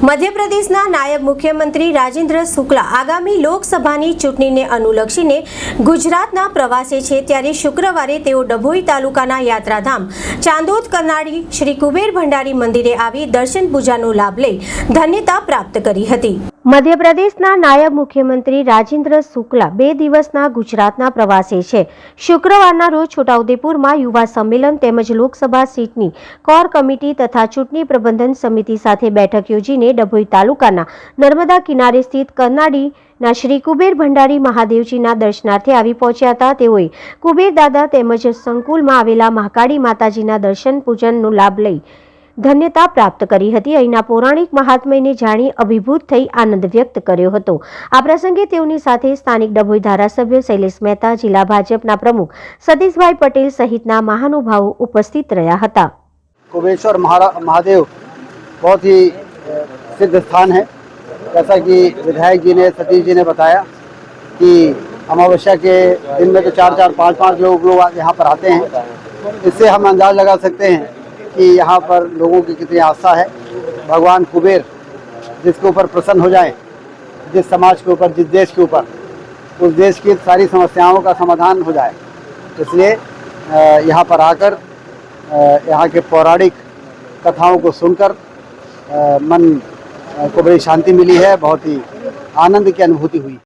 મધ્યપ્રદેશના નાયબ મુખ્યમંત્રી રાજેન્દ્ર શુક્લા આગામી લોકસભાની ચૂંટણીને અનુલક્ષીને ગુજરાતના પ્રવાસે છે ત્યારે શુક્રવારે તેઓ ડભોઈ તાલુકાના યાત્રાધામ, ચાંદોદ કરનાળી શ્રી કુબેર ભંડારી મંદિરે આવી દર્શન પૂજાનો લાભ લઈ ધન્યતા પ્રાપ્ત કરી હતી. મધ્યપ્રદેશના નાયબ મુખ્યમંત્રી રાજેન્દ્ર શુક્લા બે દિવસના ગુજરાતના પ્રવાસે છે. શુક્રવારના રોજ છોટાઉદેપુરમાં યુવા સંમેલન તેમજ લોકસભા સીટની કોર કમિટી તથા ચૂંટણી પ્રબંધન સમિતિ સાથે બેઠક યોજીને ડભોઈ તાલુકાના નર્મદા કિનારે સ્થિત કરનાડીના શ્રી કુબેર ભંડારી મહાદેવજીના દર્શનાર્થે આવી પહોંચ્યા હતા. તેઓએ કુબેર દાદા તેમજ સંકુલમાં આવેલા મહાકાળી માતાજીના દર્શન પૂજનનો લાભ લઈ ધન્યતા પ્રાપ્ત કરી હતી અહીંના પૌરાણિક મહાત્મ્યને જાણી અભિભૂત થઈ આનંદ વ્યક્ત કર્યો હતો આ પ્રસંગે તેઓની સાથે સ્થાનિક ડભોઈ ધારાસભ્ય શૈલેષ મહેતા જિલ્લા ભાજપના પ્રમુખ સતીશભાઈ પટેલ સહિતના મહાનુભાવો ઉપસ્થિત રહ્યા હતા कुबेश्वर महारा महादेव बहुत ही अ, सिद्ध स्थान है जैसा कि विधायक जी ने सतीश जी ने बताया कि अमावस्या के दिन में तो चार चार पाँच पाँच लोग लोग यहाँ पर आते हैं इससे हम अंदाज लगा सकते हैं कि यहाँ पर लोगों की कितनी आस्था है। भगवान कुबेर जिसके ऊपर प्रसन्न हो जाए, जिस समाज के ऊपर, जिस देश के ऊपर, उस देश की सारी समस्याओं का समाधान हो जाए। इसलिए यहाँ पर आकर यहाँ के पौराणिक कथाओं को सुनकर मन को बड़ी शांति मिली है, बहुत ही आनंद की अनुभूति हुई।